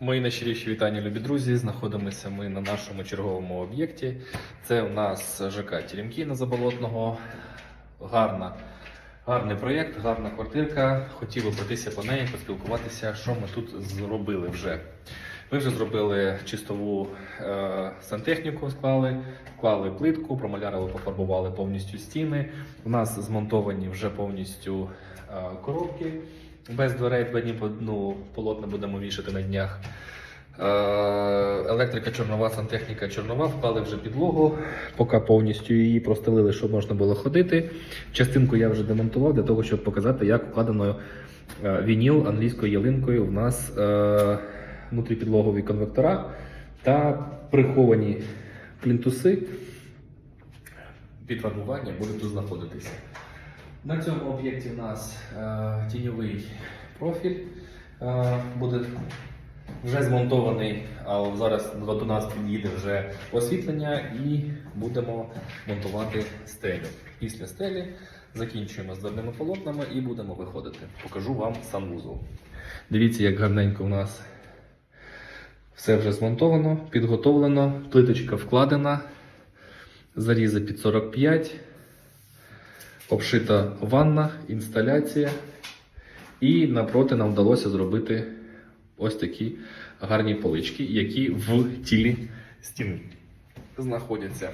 Мої найщиріші вітання, любі друзі. Знаходимося ми на нашому черговому об'єкті. Це у нас ЖК Теремки на Заболотного. Гарна, гарний проєкт, гарна квартирка. Хотів би по неї, поспілкуватися, що ми тут зробили вже. Ми вже зробили чистову е, сантехніку, склали, вклали плитку, промалярили, пофарбували повністю стіни. У нас змонтовані вже повністю е, коробки. Без дверей по дну полотна будемо вішати на днях. Е, Електрика чорнова, сантехніка чорнова, вклали вже підлогу, поки повністю її простелили, щоб можна було ходити. Частинку я вже демонтував для того, щоб показати, як вкладено е, вініл англійською ялинкою в нас е, внутріпідлогові конвектора та приховані плінтуси під фарбування будуть тут знаходитися. На цьому об'єкті в нас е, тіньовий профіль е, буде вже змонтований, а зараз до нас під'їде вже освітлення і будемо монтувати стелю. Після стелі закінчуємо з дверними полотнами і будемо виходити. Покажу вам санвузол. Дивіться, як гарненько у нас все вже змонтовано, підготовлено, плиточка вкладена, зарізи під 45 обшита ванна, інсталяція. І напроти нам вдалося зробити ось такі гарні полички, які в тілі стіни знаходяться.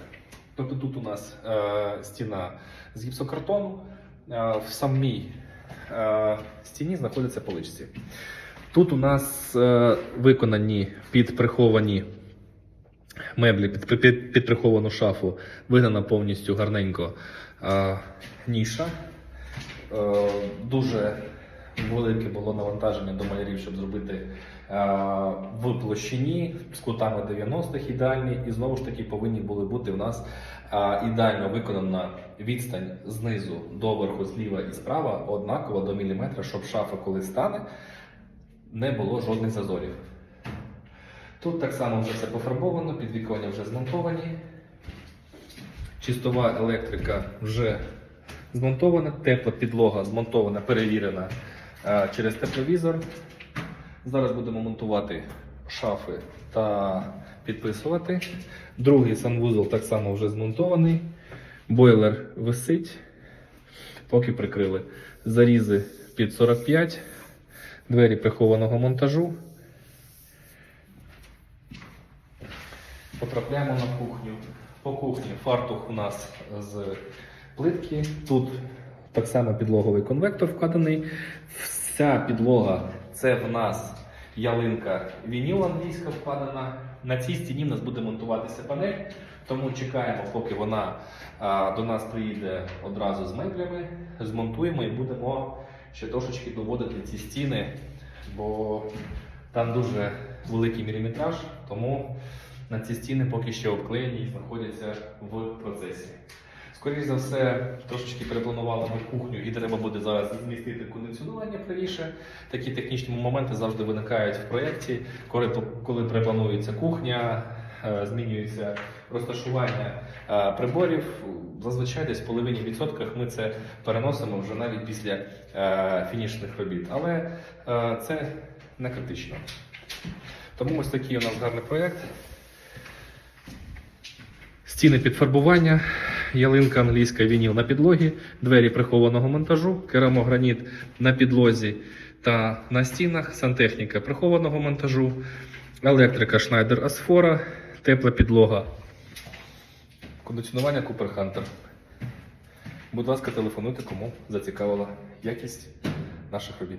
Тобто тут у нас е, стіна з гіпсокартону, е, в самій е, стіні знаходяться поличці. Тут у нас е, виконані під приховані меблі під, під, під приховану шафу вигнана повністю гарненько е, ніша. Е, дуже велике було навантаження до малярів, щоб зробити е, в площині з кутами 90-х ідеальні. І знову ж таки повинні були бути у нас е, ідеально виконана відстань знизу до верху, зліва і справа однакова до міліметра, щоб шафа, коли стане, не було жодних зазорів. Тут так само вже все пофарбовано, підвіконня вже змонтовані. Чистова електрика вже змонтована, тепла підлога змонтована, перевірена е, через тепловізор. Зараз будемо монтувати шафи та підписувати. Другий санвузол так само вже змонтований. Бойлер висить, поки прикрили. Зарізи під 45, двері прихованого монтажу. Потрапляємо на кухню. По кухні фартух у нас з плитки. Тут так само підлоговий конвектор вкладений. Вся підлога це в нас ялинка вініл англійська вкладена. На цій стіні в нас буде монтуватися панель, тому чекаємо, поки вона а, до нас приїде одразу з меблями, змонтуємо і будемо ще трошечки доводити ці стіни, бо там дуже великий міліметраж, тому на ці стіни поки що обклеєні і знаходяться в процесі. Скоріше за все, трошечки перепланували ми кухню і треба буде зараз змістити кондиціонування правіше. Такі технічні моменти завжди виникають в проєкті, коли, коли перепланується кухня, е, змінюється розташування е, приборів. Зазвичай десь в половині відсотках ми це переносимо вже навіть після е, фінішних робіт. Але це не критично. Тому ось такий у нас гарний проєкт. Стіни підфарбування, ялинка англійська вініл на підлогі, двері прихованого монтажу, керамограніт на підлозі та на стінах, сантехніка прихованого монтажу, електрика Schneider Asfora, тепла підлога. Кондиціонування Cooper Hunter. Будь ласка, телефонуйте, кому зацікавила якість наших робіт.